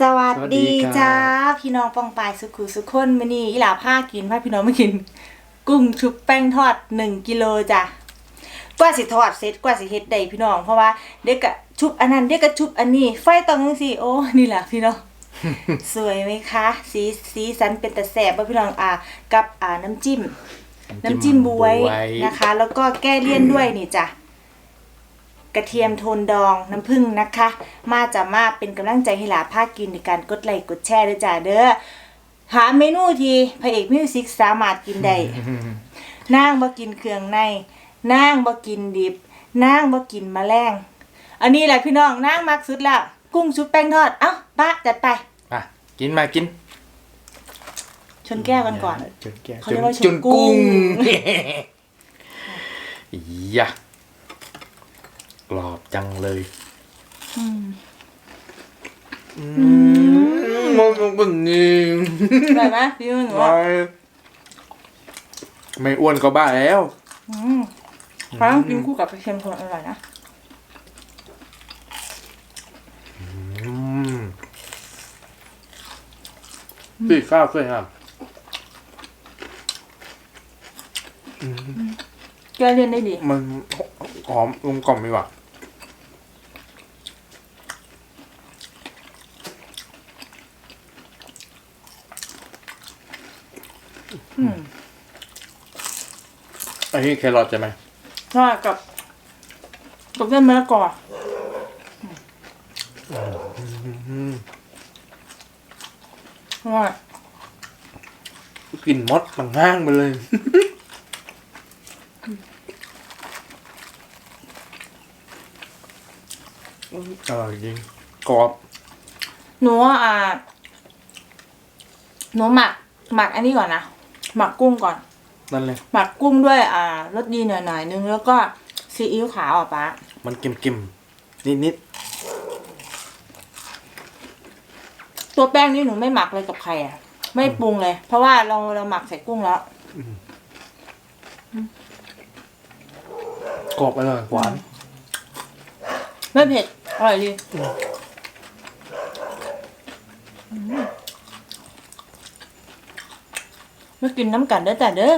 สวัสสวัสดีดีครับจ้าพี่น้องปองปายสุขุสุขคนมื้อนี้อีหลาผ้ากินพาพี่น้องมากิน กุ้งชุบแป้งทอด1กิโลจ้ะกว่าสิทอดเสร็จกว่าสิเฮ็ดได้พี่น้องเพราะว่าเด็กก็ชุบอันนั้นเด็กก็ชุบอันนี้ไฟต้องจังซี่โอ้นี่แหละพี่น้องสวยไหมคะ สีสีสันเป็นแต่แสบบ่พี่น้องอ่ากับอ่าน้ำจิ้ม น้ำจิ้มบวยนะคะ แล้วก็แก้เลี่ยนด้วยนี่จ้ะก ระเทียมโทนดองน้ำผึ้งนะคะ มาจะมาเป็นกำลังใจให้หลาภาคกินในการกดไลค์กดแชร์ด้วยจ้าเด้อหาเมนูที่พระเอกมิวสิกสามารถกินได้นางบ่กินเครื่องในนางบ่กินดิบนางบ่กินแมลงอันนี้แหละพี่น้องนางมักสุดแล้วกุ้งชุบแป้งทอดเอ้าป้าจัดไปอะกินมากิน ชนแก้วกันก่อนจนแก้วเขาเรียกว่าจนชนกุ้กุ้งงยะ กรอบจังเลยอืมมองบึ้งงิงอร่อยไหมพี่มึงว่าไม่อ้วนก็บ้าแล้วอืมเขาต้องกินคู่กับกระเทียมโทนอร่อยนะอืมปีกข้าวด้วยครับแก้เลี่ยนได้ดี มันหอมกลมกล่อมดีว่ะ อันนี้แครอทใช่ไหมทอดกับกับเส้นมะละกออืมอร่อยกลิ่นมดมันห้างไปเลย อร่อยจริงกรอบ หนูว่าอ่าหนูหมัก หมักอันนี้ก่อนนะ หมักกุ้งก่อน นั่นเลยหมักกุ้งด้วยอ่ารสดีหน่อยๆนึงแล้วก็ซีอิ๊วขาวอะป๊ามันเค็มๆนิดตัวแป้งนี่หนูไม่หมักเลยกับใครอะ ไม่ปรุงเลย เพราะว่าเราเราหมักใส่กุ้งแล้วๆกรอบอร่อยหวานไม่เผ็ดอร่อยดีมากินน้ำกันเด้อจ้ะเด้อ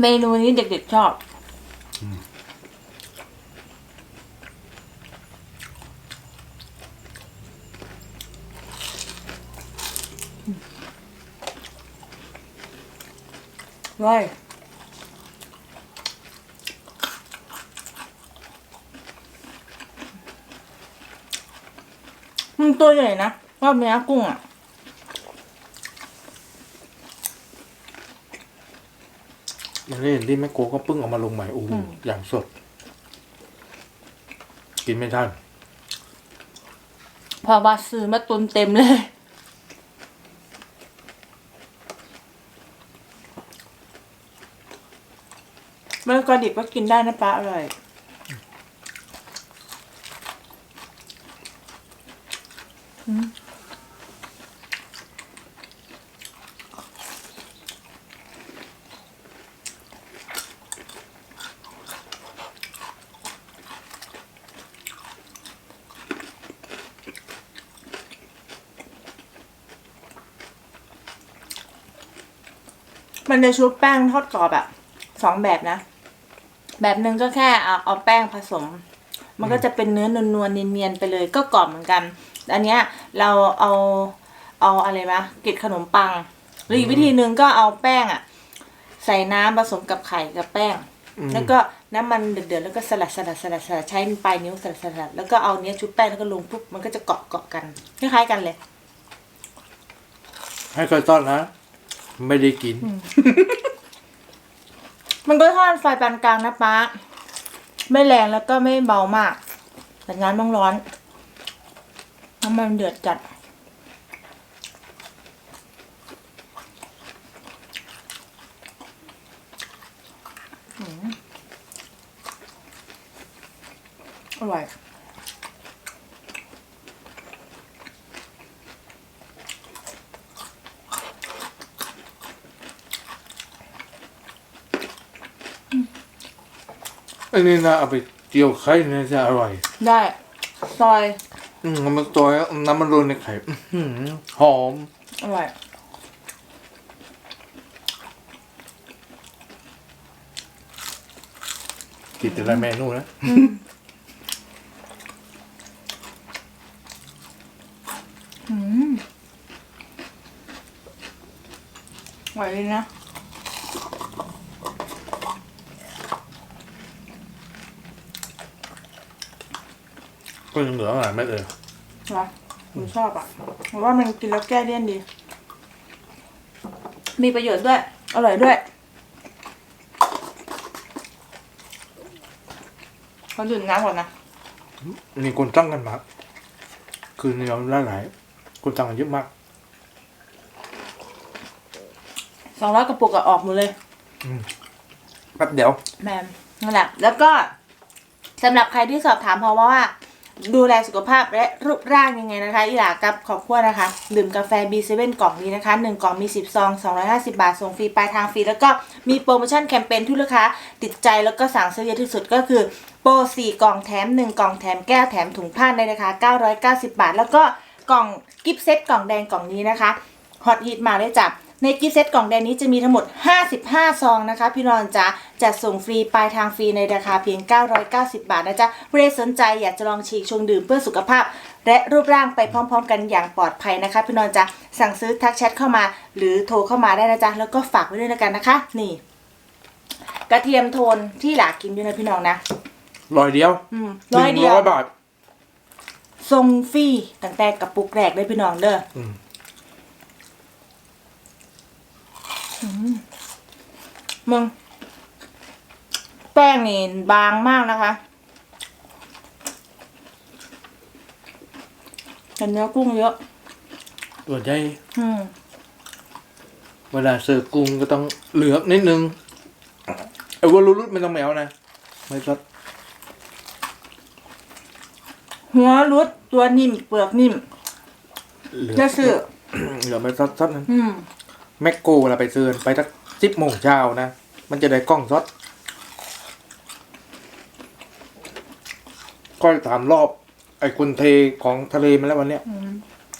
เมนูนี้เด็กๆชอบร่อยมันตัวใหญ่นะรอบเนี้ยกุ้งอะ มันเล่นที่แม่โกก็เพิ่งเอามาลงใหม่โอ้โหอืมอย่างสด กินไม่ทันพอว่าซื้อมาตุนเต็มเลยมะละกอดิบก็กินได้นะป้าอร่อยอืม มันจะชุบแป้งทอดกรอบอะสองแบบนะ แบบหนึ่งก็แค่เอาเอาแป้งผสม มันก็จะเป็นเนื้อนวลๆเนียนๆไปเลยก็กรอบเหมือนกันอันเนี้ยเราเอาเอาอะไรมะเกล็ดขนมปังหรืออีกวิธีหนึ่งก็เอาแป้งอะใส่น้ำผสมกับไข่กับแป้งอืมแล้วก็น้ำมันเดือดๆแล้วก็สลัดสลัดสลัดสลัดใช้ปลายนิ้วสลัดสลัดแล้วก็เอาเนี้ยชุบแป้งแล้วก็ลงปุ๊บมันก็จะเกาะเกาะกันคล้ายๆกันเลย ให้เคยต้อนนะ ไม่ได้กิน มันก็ทอดไฟปานกลางนะป้า ไม่แรงแล้วก็ไม่เบามาก แต่งานต้องร้อนน้ำมันเดือดจัด อร่อย อันนี้นะเอาไปเจียวไข่เนี่ยจะอร่อย ได้ซอยอืมมันตัวน้ำมันรุนในไข่อื้อหือหอม อร่อย กินแต่ละเมนูนะอืมอร่อยเลยนะ ก็ยังเหลืออะไรไม่เลยเหรอหนูชอบอะเพราะว่ามันกินแล้วแก้เลี่ยนดี มีประโยชน์ด้วย อร่อยด้วยขอดื่มน้ำก่อนนะมีคนจ้างกันมากคือเนื้อละหลายคนจ้างกันเยอะมากสองร้อยกระปุกอะออกหมดเลยแป๊บเดียว แมมนั่นแหละแล้วก็สำหรับใครที่สอบถามเพราะว่า ดูแลสุขภาพและรูปร่างยังไงนะคะอีหลากับขอบคุณนะคะ ดื่มกาแฟ B7 กล่องนี้นะคะ 1 กล่องมี 10 ซอง 250 บาท ส่งฟรีปลายทางฟรี แล้วก็มีโปรโมชั่นแคมเปญที่ลูกค้าติดใจแล้วก็สั่งซื้อเยอะที่สุดก็คือ โปร 4 กล่องแถม 1 กล่องแถมแก้วแถมถุงผ้าในราคา 990 บาท แล้วก็กล่องกิฟต์เซตกล่องแดงกล่องนี้นะคะฮอตฮิตมาเลยจ้ะ ในกิฟต์เซตกล่องแดงนี้จะมีทั้งหมด 55 ซองนะคะ พี่นอนจ๊ะจัดส่งฟรีปลายทางฟรีในราคาเพียง 990 บาทนะจ๊ะเพื่อสนใจอยากจะลองฉีกชงดื่มเพื่อสุขภาพ และรูปร่างไปพร้อมๆ กันอย่างปลอดภัยนะคะ พี่นอนจ๊ะสั่งซื้อทักแชทเข้ามา หรือโทรเข้ามาได้นะจ๊ะแล้วก็ฝากไว้ด้วยนะกันนะคะ นี่ กระเทียมโทนที่หลากินด้วยนะพี่น้องนะร้อยเดียวอืมร้อยเดียวร้อยบาททรงฟรีตั้งแต่กระปุกแรกเลยพี่น้องเด้ออม อื มมึง แป้งนี่บางมากนะคะแต่เนื้อกุ้งเยอะ ตัวใหญ่อืมเวลาเสิร์ฟกุ้งก็ต้องเหลือกนิดนึงไอ้วัวรุดไม่ต้องแมวนะไม่ชดหัวรุดตัวนิ่มเปลือกนิ่มเหลือจะซื้อเหลือไม่ซดซดนั้นอืม แมคโกเวลาไปซื้อไปสักสิบโมงเช้านะ มันจะได้กล้องซดก็ถามรอบ ไอ้คนเทของทะเลมาแล้ววันเนี้ยอืม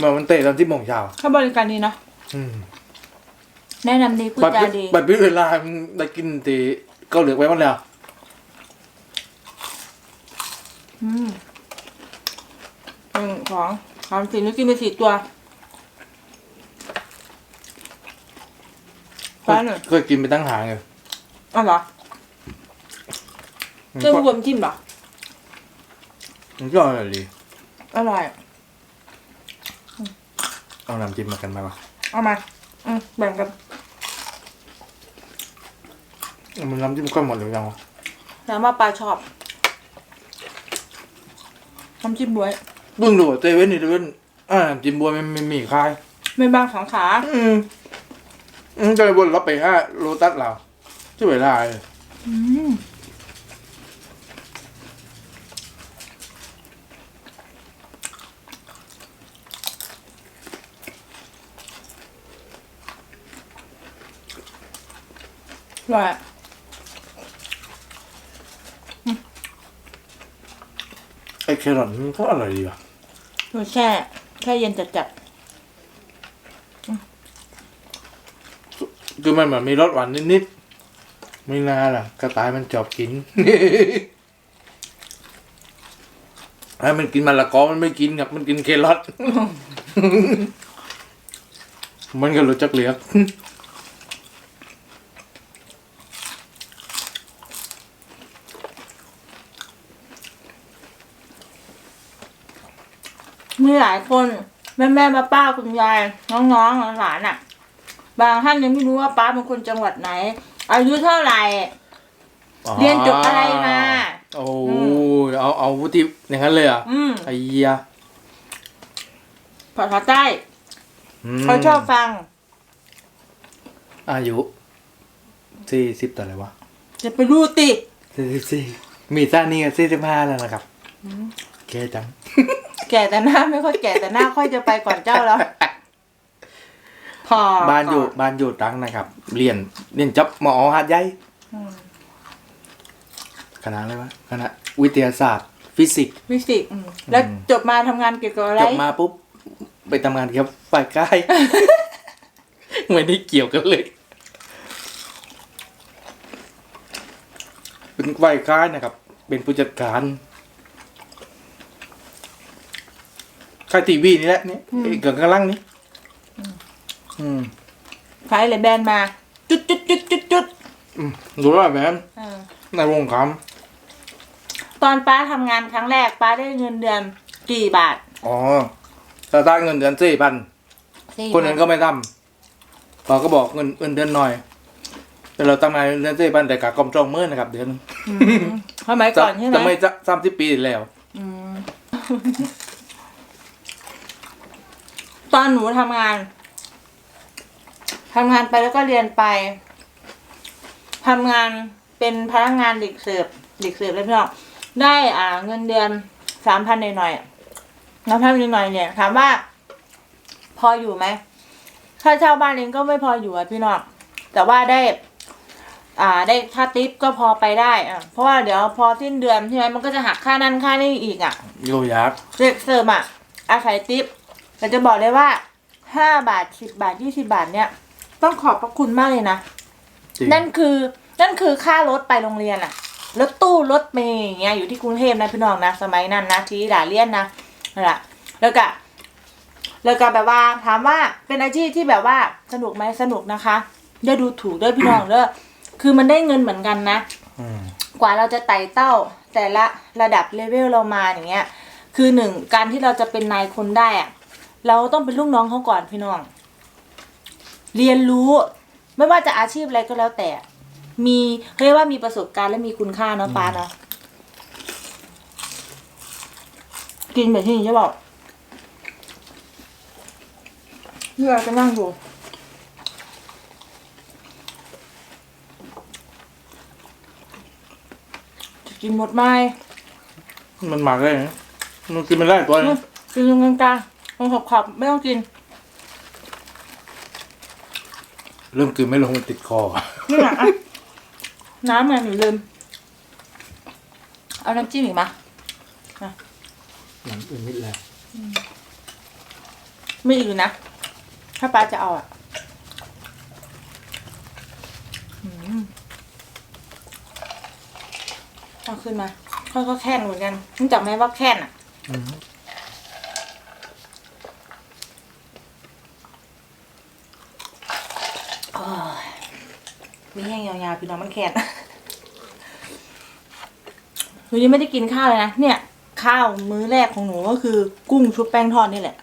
มามันเตะตอนสิบโมงเช้าถ้าบริการดีเนาะอืม แนะนำดีพูดบัตรจาดีบัตรพิเวลามันได้กินตีเกาเหลือกไว้หมันแล้ว อืมหนึ่งสองสามสี่นึกกินไปสี่ตัว ไปหน่อยเคยกินไปตั้งหางเลยอ๋อเหรอมันเจ้าก็รวมจิ้มเหรอมันก็อร่อยดีอร่อยเอาน้ำจิ้มมากันมาปะเอามาอืมแบ่งกันมันน้ำจิ้มก็หมดหรือยังวะน้ำว่าปลาชอบน้ำจิ้มบวยเบิ่งดูเซเว่นนี่เซเว่นอ่าน้ำจิ้มบัวไม่ไม่มีขายไม่บางสังขา อืม อืมจะไปบนรถไปห้าโลตัสเราช่วยเวลาเลยอืมอร่อยอะไอ้แครอทมันก็อร่อยดีว่ะหนูแช่แช่เย็นจัดจัด คือมันเหมือนมีรสหวานนิดๆไม่น่าล่ะ กระต่ายมันจอบกินให้มันกินมะละกอมันไม่กินครับมันกินแครอทมันก็รู้จักเหลือกมีหลายคน แม่แม่มาป้าคุณยาย น้องๆหลานๆอะ บางท่านยังไม่รู้ว่าป้าเป็นคนจังหวัดไหน อายุเท่าไหร่ เรียนจบอะไรมา โอ้ยเอาเอาวุฒิอย่างนั้นเลยเหรอะอืมไอ้เหี้ยภาษาใต้มเขาชอบฟัง อายุสี่สิบต่ออะไรวะจะไปรู้ติสี่สิบสี่มีซ่านี่สี่สิบห้าแล้วนะครับแกจัง แก่แต่หน้าไม่ค่อยแก่แต่หน้าค่อยจะไปก่อนเจ้าแล้ว พอบ้านอยู่บ้านอยู่ตรังนะครับ เรียนเรียนจบมอหาดใหญ่อืมคณะอะไรวะคณะวิทยาศาสตร์ ฟิสิกส์ฟิสิกส์อืมแล้วจบมาทำงานเกี่ยวกับอะไรจบมาปุ๊บ ไปทำงานกับฝ่ายกาย ไม่ได้เกี่ยวกันเลย เป็นฝ่ายกายนะครับ เป็นผู้จัดการค่ายทีวีนี่แหละนี่ไอ้เกิดข้างล่างนี่ อืมขายอะไรแบรนด์มา จุดจุดจุดจุดจุดอืมรู้แล้วแบบเออในวงคตอนป้าทำงานครั้งแรก ป้าได้เงินเดือนกี่บาทำอ๋อแต่ได้เงินเดือนสี่พัน สี่คนนั้นก็ไม่ทำเราก็บอกเงินเงินเดือนหน่อย แต่เราตั้งนานเงินเดือนสี่พันแต่กากรมจองเมื่อนะครับเดือนอืมสมัยก่อนใช่ไหม จะไม่จะสามสิบปีแล้ว อืม ตอนหนูทำงาน ทำงานไปแล้วก็เรียนไปทำงานเป็นพนักงานเด็กเสิร์ฟเด็กเสิร์ฟเลยพี่น้องได้อ่าเงินเดือนสามพันหน่อยๆแล้วพันหน่อยๆเนี่ย ถามว่า พออยู่ไหมค่าเช่าบ้านเองก็ไม่พออยู่อะพี่น้องแต่ว่าได้ อ่า ได้ค่าทิปก็พอไปได้อะเพราะว่าเดี๋ยวพอสิ้นเดือนใช่ไหมมันก็จะหักค่านั่นค่านี่อีกอะโยยักษ์เด็กเสิร์ฟอะอาศัยทิปแต่จะบอกเลยว่าห้าบาทสิบบาทยี่สิบาทเนี่ย ต้องขอบพระคุณมากเลยนะ จริงนั่นคือ นั่นคือค่ารถไปโรงเรียนอะรถตู้รถเมย์อย่างเงี้ยอยู่ที่กรุงเทพนะพี่น้องนะสมัยนั้นนะที่ด่าเลียนนะนั่นแหละแล้วก็แล้วก็แบบว่าถามว่าเป็นอาชีพที่แบบว่าสนุกไหมสนุกนะคะอย่าดูถูกเด้อพี่น้องเด้อคือมันได้เงินเหมือนกันนะ อืมกว่าเราจะไต่เต้าแต่ละระดับเลเวลเรามาอย่างเงี้ย คือหนึ่งการที่เราจะเป็นนายคนได้อะเราต้องเป็นลูกน้องเขาก่อนพี่น้อง เรียนรู้ไม่ว่าจะอาชีพอะไรก็แล้วแต่ มีเขาเรียกว่ามีประสบการณ์และมีคุณค่าเนาะป้าเนาะกินแบบที่นี่จะบอกเพื่อจะนั่งอยู่จะกินหมดไหมมันหมักได้นะมันกินไม่ได้ตัวอืนึมงกินตรงกลางๆตรงขอบๆไม่ต้องกิน เริ่มกินไม่ลงมันติดคอ นี่นะอะน้ำไงหนูลืม เอาน้ำจิ้มอีกมะหนังอื่นนิดแล้วไม่อีกนะ ถ้าป้าจะเอาอะอืมเอาขึ้นมาค่อยก็แค่นเหมือนกันรู้จักไหมว่าแค่นอะ อืม โอ้ย มีแห้งยาวๆพี่น้องมันแค่นหนูยังไม่ได้กินข้าวเลยนะ เนี่ย ข้าวมื้อแรกของหนูก็คือ กุ้งชุบแป้งทอดนี่แหละ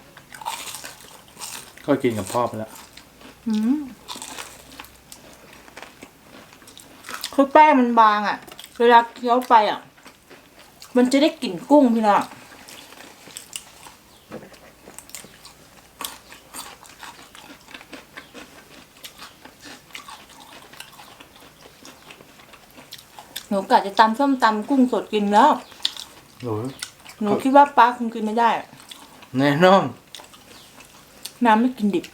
ก็กินกับพ่อไปแล้วอืมคือแป้งมันบางอะ่ะ เวลาเคี้ยวไปอะ่ะ มันจะได้กลิ่นกุ้งพี่น้อง หนูกะจะตำส้มตำกุ้งสดกินแล้ว โอ้ยหนูคิดว่าป้าคงกินไม่ได้ แน่นอนน้ำไม่กินดิบ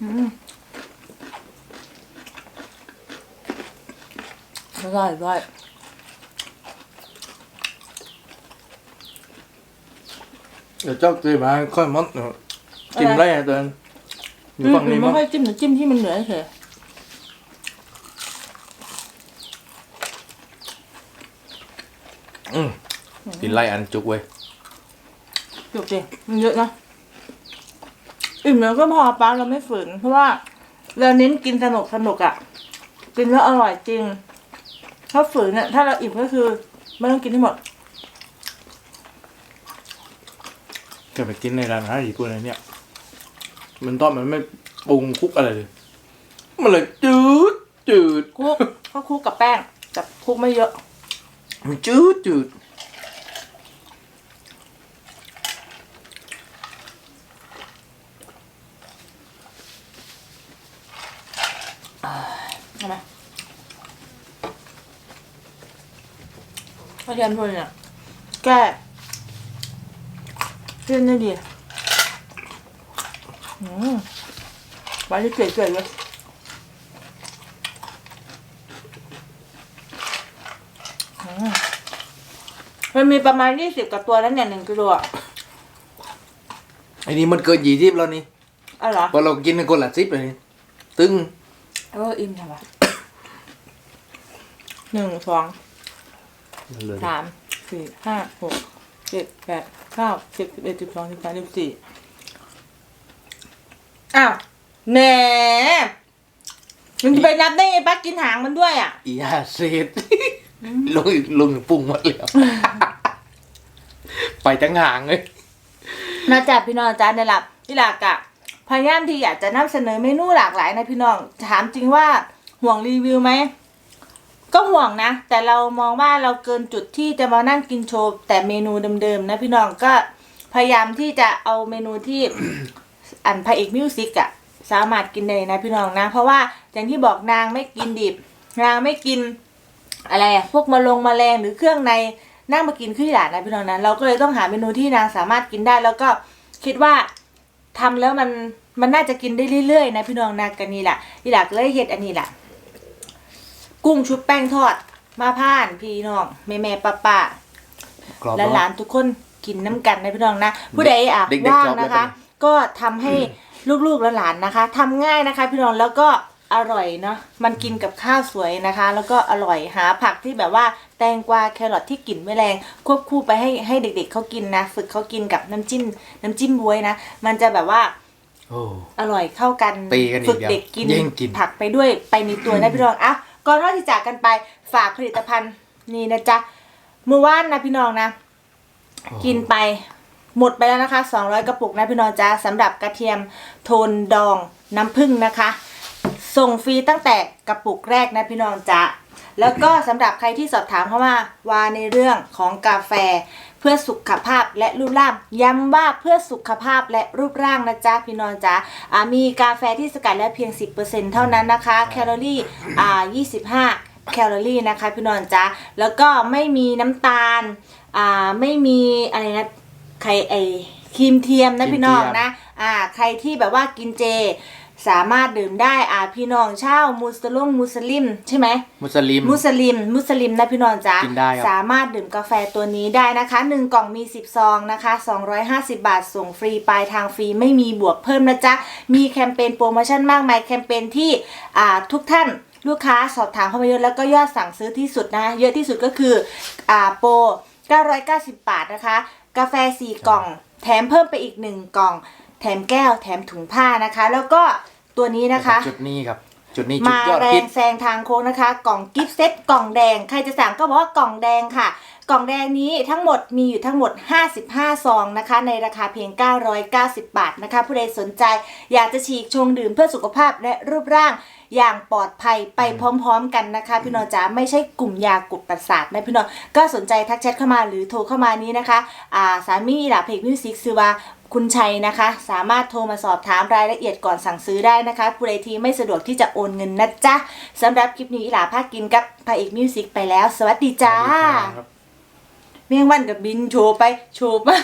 อืมอร่อยอร่อยเดี๋ยวเจ้าตีมาค่อยมดเดี๋ยว กินได้อะเดินอยู่อืมฝั่งหนูนี้ไม่มั้งค่อยจิ้มหนูจิ้มที่มันเหลือเฉยอืมกินไล่อันจุกเว้ยจบดิมันเยอะนะอิ่มแล้วก็พอป้าเราไม่ฝืน เพราะว่าเราเน้นกินสนุกสนุกอะ่ะ กินแล้วอร่อยจริง ถ้าฝืนเนี่ยถ้าเราอิ่มก็คือไม่ต้องกินให้หมด จะไปกินในร้านอาหารญี่ปุ่นอะไรเนี่ย มันตอนมันไม่ปรุงคลุกอะไรเลย มันเลยจืดจืดคลุกก็คลุกกับแป้งแต่คลุกไม่เยอะ มันจืดจืดใช่ไหมกระเทียมโทนเนี่ยแก้เส้นได้ดี 完是最最的。มันมีประมาณยี่สิบกับตัวนั้นเนี่ยหนึ่งกิโลอะอันนี้มันเกินยี่สิบแล้วนี่อ๋อเหรอพอเรากินคนละสิบเลยตึงเอออิ่มใช่ปะหนึ่งสองสามสี่ห้าหกเจ็ดแปดเก้าสิบสิบเอ็ดสิบสองสิบสามสิบสี่อ้าว แหมมันจะไปนับได้ไงป้ากินหางมันด้วยอะ อีอาเซตลงลงปรุงหมดแล้ว ไปทั้งห่างเลยนอกจากพี่น้องอาจารย์ในหลับที่หลักอะพยายามที่อยากจะนำเสนอเมนูหลากหลายนะพี่น้องถามจริงว่าห่วงรีวิวไหมก็ห่วงนะ แต่เรามองว่าเราเกินจุดที่จะมานั่งกินโชว์แต่เมนูเดิมๆนะพี่น้องก็พยายามที่จะเอาเมนูที่อันพระเอกมิวสิกอะ สามารถกินได้นะพี่น้องนะ เพราะว่าอย่างที่บอกนางไม่กินดิบ นางไม่กินอะไรอะพวกมะลงแมลงหรือเครื่องในนั่งมากินขึ้นหลานนะพี่น้องนะเราก็เลยต้องหาเมนูที่นางสามารถกินได้ แล้วก็คิดว่าทำแล้วมันมันน่าจะกินได้เรื่อยๆนะพี่น้องนะกันนี่แหละอีหลักเลยเฮ็ดอันนี้แหละกุ้งชุบแป้งทอดมาผ่านพี่น้องแม่แม่ป้าป้ากรอบและหลานทุกคนกินน้ำกันนะพี่น้องนะผู้ใดอะเด็กๆว่างชอบนะคะแล้วกันก็ทำให้ ลูกๆและหลานนะคะทำง่ายนะคะ พี่น้องแล้วก็อร่อยเนาะมันกินกับข้าวสวยนะคะ แล้วก็อร่อยหาผักที่แบบว่าแตงกวาแครอทที่กลิ่นไม่แรง ควบคู่ไปให้ให้เด็ก ๆเขากินนะ ฝึกเขากินกับน้ำจิ้มน้ำจิ้มบวยนะ มันจะแบบว่าโอ้อร่อยเข้ากันตีกันอีกฝึกเด็กกินแย่งกินผักไปด้วยไปในตัวนะพี่น้องอะก่อนที่จากกันไปฝากผลิตภัณฑ์นี่นะจ๊ะเมื่อวานนะพี่น้องนะ กินไป หมดไปแล้วนะคะ 200 กระปุกนะพี่น้องจ้าสำหรับกระเทียมโทนดองน้ำผึ้งนะคะ ส่งฟรีตั้งแต่กระปุกแรกนะพี่น้องจ้าแล้วก็สำหรับใครที่สอบถามเข้ามาว่าในเรื่องของกาแฟเพื่อสุขภาพและรูปร่างย้ำว่าเพื่อสุขภาพและรูปร่างนะจ๊ะพี่น้องจ้ามีกาแฟที่สกัดแล้วเพียง 10%เท่านั้นนะคะ แคลอรี่อ่า25 แคลอรี่นะคะพี่น้องจ้าแล้วก็ไม่มีน้ำตาลอ่าไม่มีอะไรนะ ใครไอครีมเทียมนะครีมพี่น้องเทียมนะอ่าใครที่แบบว่ากินเจ สามารถดื่มได้อ่าพี่น้องชาวมุสลิมมุสลิมใช่ไหม มุสลิม มุสลิม มุสลิมนะพี่น้องจ้ากินได้ครับ สามารถดื่มกาแฟตัวนี้ได้นะคะหนึ่งกล่องมี 10 ซองนะคะ 250 บาทส่งฟรีปลายทางฟรีไม่มีบวกเพิ่มนะจ๊ะ มีแคมเปญโปรโมชั่นมากมายแคมเปญที่อ่าทุกท่านลูกค้าสอบถามเข้ามาเยอะแล้วก็ยอดสั่งซื้อที่สุดนะ เยอะที่สุดก็คืออ่าโปร 990 บาทนะคะ กาแฟ4กล่อง แถมเพิ่มไปอีก1กล่อง แถมแก้วแถมถุงผ้านะคะ แล้วก็ตัวนี้นะคะ จุดนี้ครับ จุดนี้จุดมายอดแรฮิตงแซงทางโค้งนะคะ กล่องกิฟต์เซตกล่องแดง ใครจะสั่งก็บอกว่ากล่องแดงค่ะ กล่องแดงนี้ทั้งหมดมีอยู่ทั้งหมด 55 ซองนะคะ ในราคาเพียง 990 บาทนะคะ ผู้ใดสนใจอยากจะฉีกชงดื่มเพื่อสุขภาพและรูปร่าง อย่างปลอดภัยไปพร้อม ๆ กันนะคะ พี่น้องจ๋าไม่ใช่กลุ่มยากลุ่มประสาทนะพี่น้องก็สนใจทักแชทเข้ามาหรือโทรเข้ามานี้นะคะอ่าสามีหลับเพจมิวสิกซือว่าคุณชัยนะคะ สามารถโทรมาสอบถามรายละเอียดก่อนสั่งซื้อได้นะคะผู้ใดที่ไม่สะดวกที่จะโอนเงินนะจ๊ะสำหรับคลิปนี้อีหลาภาคกินกับพระเอกมิวสิกไปแล้ว สวัสดีจ้าครับเมียงวันกับบินโชว์ไปโชว์มา